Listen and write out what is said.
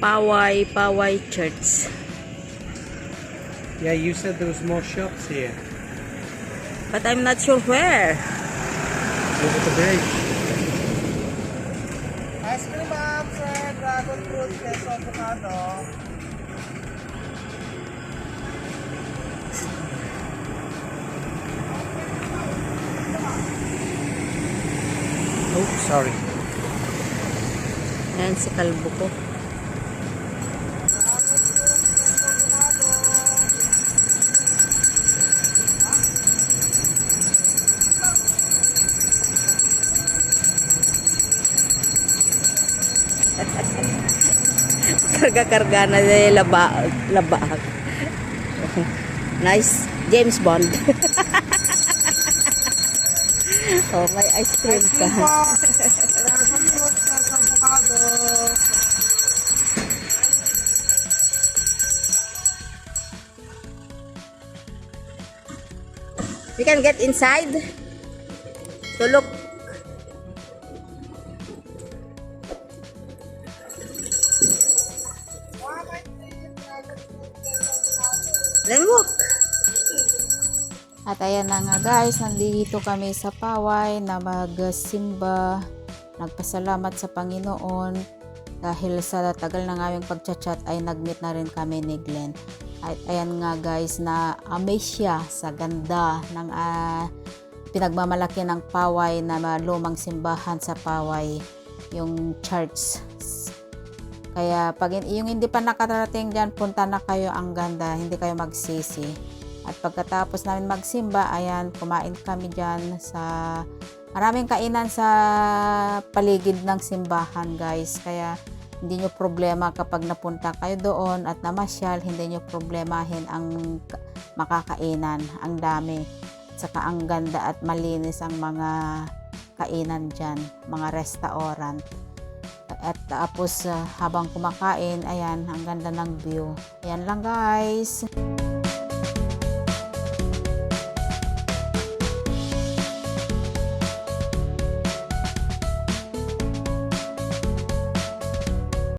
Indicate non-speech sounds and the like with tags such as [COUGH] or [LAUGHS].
Paway, Paway Church. Yeah, you said there was more shops here. But I'm not sure where. Over the bridge. Ice cream ma'am, sir. Dragon fruit, queso, avocado. Oh, sorry. Ayan si kalbo ko. Karga-karga na yung laba, laba. nice. James Bond. [LAUGHS] oh, may ice cream ka. We can get inside to look. Walk. At ayan na nga guys, nandito kami sa Paway na magsimba. Nagpasalamat sa Panginoon dahil sa tagal ng aming pagchat-chat ay nag-meet na rin kami ni Glenn. At ayan nga guys na amaze siya sa ganda ng ah, pinagmamalaki ng Paway na lumang simbahan sa Paway, yung church. Kaya pag yung hindi pa nakarating dyan, punta na kayo ang ganda, hindi kayo magsisi. At pagkatapos namin magsimba, ayan, kumain kami dyan sa maraming kainan sa paligid ng simbahan guys. Kaya hindi nyo problema kapag napunta kayo doon at namasyal, hindi nyo problemahin ang makakainan. Ang dami. Saka ang ganda at malinis ang mga kainan dyan, mga restaurant. At tapos ah, habang kumakain, ayan, ang ganda ng view. Ayan lang guys.